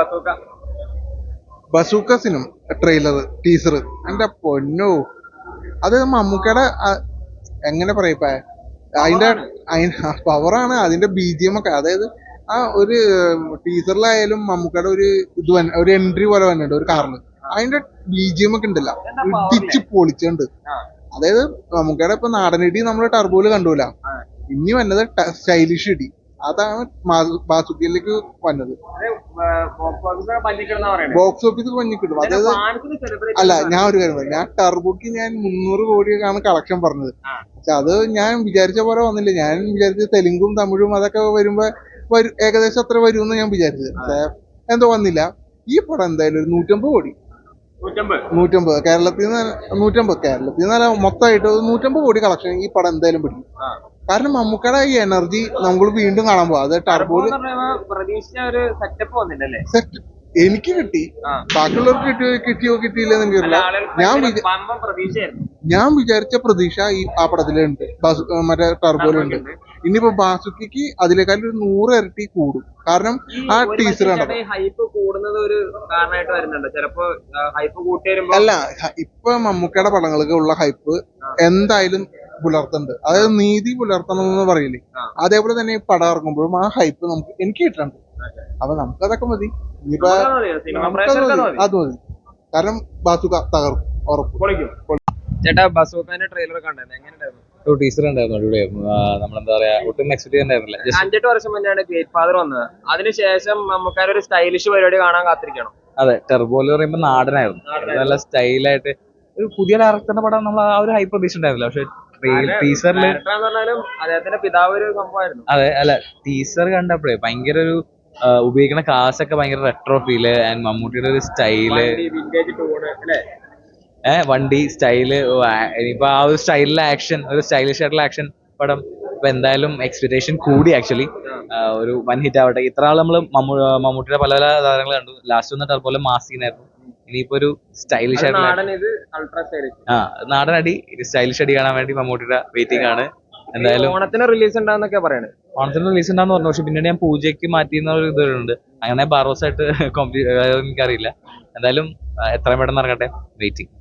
Bazooka. Bazooka cinema trailer teaser എന്റെ പൊന്നോ. അത് മമ്മൂക്കയുടെ എങ്ങനെ പറയപ്പ അതിന്റെ പവറാണ് അതിന്റെ ബീജിയം ഒക്കെ. അതായത് ആ ഒരു ടീസറിലായാലും മമ്മൂക്കയുടെ ഒരു ഇത് ഒരു എൻട്രി പോലെ വന്നിട്ടുണ്ട് ഒരു കാറിന് അതിന്റെ ബീജിയം ഒക്കെ ഉണ്ടല്ല. ഇടിച്ച് പൊളിച്ചുണ്ട്. അതായത് മമ്മൂക്കയുടെ ഇപ്പൊ നാടനിടി നമ്മൾ ടർബോയിൽ കണ്ടൂല. ഇനി വന്നത് സ്റ്റൈലിഷ് ഇടി. അതാണ് ബാസുക്കിയിലേക്ക് വന്നത്. ബോക്സ് ഓഫീസ് പല്ലിക്കിടുന്ന പറയുന്നത് ബോക്സ് ഓഫീസ് പഞ്ഞിക്കിട്ടും അതായത് അല്ല ഞാൻ ഒരു കാര്യം പറയാം. ഞാൻ ടർബോക്ക് ഞാൻ മുന്നൂറ് കോടിയൊക്കെയാണ് കളക്ഷൻ പറഞ്ഞത്. പക്ഷെ അത് ഞാൻ വിചാരിച്ച പോലെ വന്നില്ല. ഞാൻ വിചാരിച്ച തെലുങ്കും തമിഴും അതൊക്കെ വരുമ്പോ വരും ഏകദേശം അത്ര വരും എന്ന് ഞാൻ വിചാരിച്ചത്. എന്തോ വന്നില്ല. ഈ പടം എന്തായാലും ഒരു നൂറ്റമ്പത് കോടി. നൂറ്റമ്പത്. കേരളത്തിൽ നിന്ന് നൂറ്റമ്പത്. കേരളത്തിൽ നിന്ന് മൊത്തമായിട്ട് ഒരു നൂറ്റമ്പത് കോടി കളക്ഷൻ ഈ പടം എന്തായാലും പിടിക്കും. കാരണം മമ്മൂക്കയുടെ ഈ എനർജി നമ്മൾ വീണ്ടും കാണാൻ പോകും അത് ടർബോ സെറ്റ് എനിക്ക് കിട്ടി. ബാക്കിയുള്ളവർക്ക് കിട്ടിയോ കിട്ടിയോ കിട്ടിയില്ലെന്ന് എനിക്കറിയില്ല ഞാൻ ഞാൻ വിചാരിച്ച പ്രതീക്ഷ ഈ ആ പടത്തിലുണ്ട്. മറ്റേ ടർബോയിലുണ്ട് ഇനിയിപ്പോ ബാസുക്കിക്ക് അതിനേക്കാളും ഒരു നൂറ് ഇരട്ടി കൂടും. കാരണം ആ ടീച്ചർ ആണ് ഹൈപ്പ് കൂടുന്നത് ഒരു കാരണമായിട്ട് വരുന്നുണ്ട്. ചിലപ്പോ ഹൈപ്പ് കൂട്ടി വരുമ്പോ അല്ല ഇപ്പൊ മമ്മൂക്കയുടെ പടങ്ങൾക്ക് ഉള്ള ഹൈപ്പ് എന്തായാലും പുലർത്തുന്നുണ്ട്. അതായത് നീതി പുലർത്തണം എന്ന് പറയില്ലേ? അതേപോലെ തന്നെ പടം ഇറങ്ങുമ്പോഴും ആ ഹൈപ്പ് നമുക്ക് എനിക്ക് കിട്ടുന്നുണ്ട് അപ്പൊ നമുക്ക് അതൊക്കെ മതി. ഇനിയിപ്പോ അത് മതി. കാരണം ബാസുക തകർക്കും ഉറപ്പ്. ചേട്ടാ ബസോക്കാന്റെ ട്രെയിലർ കണ്ടായിരുന്നു? എങ്ങനെയുണ്ടായിരുന്നു? ടീച്ചർ ഉണ്ടായിരുന്നു അടിപൊളിയായിരുന്നു. ആ, നമ്മളെന്താ പറയാ ഒട്ടും എക്സ്പെക്ട് ചെയ്യാണ്ടായിരുന്നില്ല ജസ്റ്റ് അഞ്ചെട്ട് വർഷം മുന്നെയാണ് ഗ്രേറ്റ് ഫാദർ വന്നത് അതിനുശേഷം നമുക്കൊരു ഒരു സ്റ്റൈലിഷ് പരിപാടി കാണാൻ കാത്തിരിക്കണം. അതെ ടെർബോൽ പറയുമ്പോ നാടനായിരുന്നു. നാടനായിരുന്നു. നല്ല സ്റ്റൈലായിട്ട് ഒരു പുതിയ ഡയറക്ടറിന്റെ പടം നമ്മൾ ആ ഒരു ഹൈ പ്രതീക്ഷ ഉണ്ടായിരുന്നില്ല പക്ഷെ ടീച്ചറിൽ ഡയറക്ടർ എന്ന് പറഞ്ഞാലും അദ്ദേഹത്തിന്റെ പിതാവ് ഒരു സംഭവമായിരുന്നു. അതെ അല്ല ടീച്ചർ കണ്ടപ്പോഴേ ഭയങ്കര ഒരു ആ, ഉപയോഗിക്കുന്ന കാശൊക്കെ ഭയങ്കര റെട്രോ ഫീൽ ആൻഡ് മമ്മൂട്ടിയുടെ ഒരു സ്റ്റൈൽ vintage അല്ലെ? വണ്ടി സ്റ്റൈൽ ഇനിയിപ്പോ ആ ഒരു സ്റ്റൈലിലെ ആക്ഷൻ ഒരു സ്റ്റൈലിഷ് ആയിട്ടുള്ള ആക്ഷൻ പടം ഇപ്പൊ എന്തായാലും എക്സ്പെക്ടേഷൻ കൂടി ആക്ച്വലി ഒരു വൻ ഹിറ്റ് ആവട്ടെ. ഇത്ര ആൾ നമ്മൾ മമ്മൂട്ടിയുടെ പല പല താരങ്ങൾ കണ്ടു. ലാസ്റ്റ് വന്നിട്ട് അതുപോലെ മാസീനായിരുന്നു ഇനിയിപ്പോ ഒരു സ്റ്റൈലിഷ് ആയിട്ടുള്ള ആ നാടൻ അടി സ്റ്റൈലിഷ് അടി കാണാൻ വേണ്ടി മമ്മൂട്ടിയുടെ വെയിറ്റിംഗ് ആണ്. എന്തായാലും ഓണത്തിന് റിലീസ് ഉണ്ടാവുന്നൊക്കെ പറയണേ ഓണത്തിന് റിലീസ് ഉണ്ടാവുന്ന പറഞ്ഞു. പക്ഷെ പിന്നീട് ഞാൻ പൂജയ്ക്ക് മാറ്റിയെന്ന ഒരു ഇതുണ്ട്. അങ്ങനെ ബാറോസ് ആയിട്ട് കോമ്പി എനിക്കറിയില്ല. എന്തായാലും എത്രയും പെട്ടെന്ന് ഇറങ്ങട്ടെ? വെയിറ്റിംഗ്